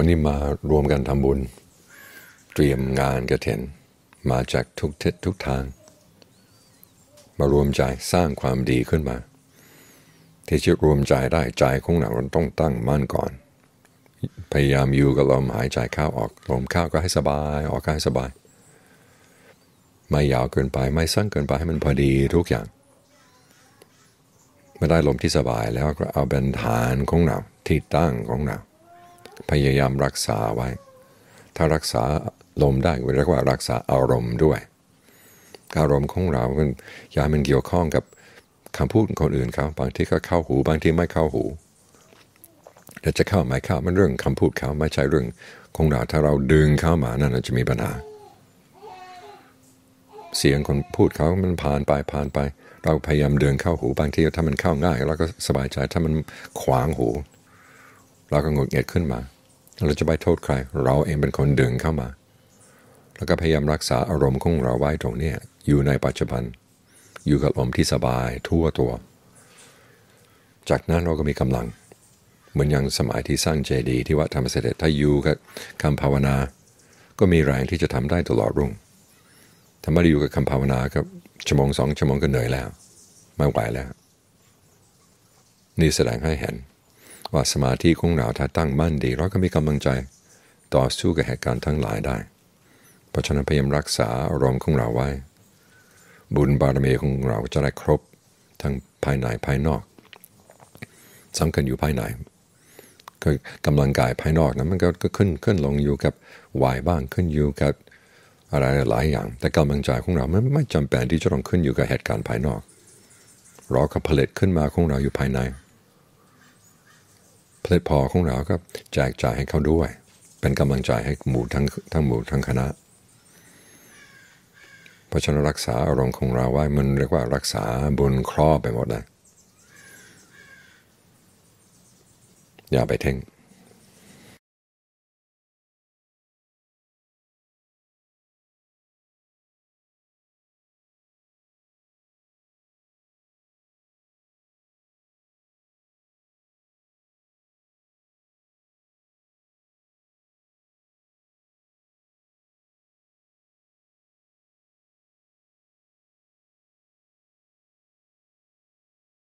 วันนี้มารวมกันทำบุญ เตรียมงานกระเทนมาจากทุกทิศทุกทาง มารวมใจสร้างความดีขึ้นมา ที่จะรวมใจได้ใจของเราต้องตั้งมั่นก่อน พยายามอยู่กับลมหายใจเข้าออกลมเข้าก็ให้สบายออกก็ให้สบาย ไม่ยาวเกินไปไม่สั้นเกินไปให้มันพอดีทุกอย่างเมื่อได้ลมที่สบายแล้วก็เอาเป็นฐานของเราที่ตั้งของเรา พยายามรักษาไว้ ถ้ารักษาลมได้เรียกว่ารักษาอารมณ์ด้วย อารมณ์ของเราอย่ามันเกี่ยวข้องกับคำพูดคนอื่นเขาบางที่ก็เข้าหู บางที่ไม่เข้าหูแต่จะเข้าไม่เข้ามันเรื่องคำพูดเขาไม่ใช่เรื่องของเราถ้าเราดึงเข้ามานั่นจะมีปัญหา เสียงคนพูดเขามันผ่านไปผ่านไป เราพยายามเดินเข้าหูบางทีถ้ามันเข้าง่ายเราก็สบายใจถ้ามันขวางหู เราก็หงุดเงียดขึ้นมา เราจะไปโทษใคร เราเองเป็นคนดึงเข้ามา แล้วก็พยายามรักษาอารมณ์ของเราไว้ตรงนี้อยู่ในปัจจุบัน อยู่กับลมที่สบายทั่วตัว จากนั้นเราก็มีกำลัง เหมือนอย่างสมัยที่สร้างเจดีย์ที่วัดธรรมเสด็จถ้าอยู่กับคำภาวนา ก็มีแรงที่จะทำได้ตลอดรุ่งถ้าไม่ได้อยู่กับคำภาวนาก็ชั่วโมงสองชั่วโมงก็เหนื่อยแล้ว ไม่ไหวแล้ว นี่แสดงให้เห็น ว่าสมาธิของเราถ้าตั้งมั่นดีเราก็มีกำลังใจต่อสู้กับเหตุการณ์ทั้งหลายได้ เพราะฉะนั้นพยายามรักษาอารมณ์ของเราไว้ บุญบารมีของเราจะได้ครบทั้งภายในภายนอกสำคัญอยู่ภายในคือกำลังกายภายนอกนะมันก็ขึ้นขึ้นลงอยู่กับวายบ้างขึ้นอยู่กับอะไรหลายอย่าง แต่กำลังใจของเราไม่ไม่จำเป็นที่จะต้องขึ้นอยู่กับเหตุการณ์ภายนอก เราก็ผลิตขึ้นมาของเราอยู่ภายใน พลิดพอของเราก็แจกจ่ายให้เขาด้วย เป็นกำลังใจให้หมู่ทั้งทั้งหมู่ทั้งคณะเพราะฉะนั้นรักษาอารมณ์ของเราไว้มันเรียกว่ารักษาบุญครอบไปหมดเลยอย่าไปเท่ง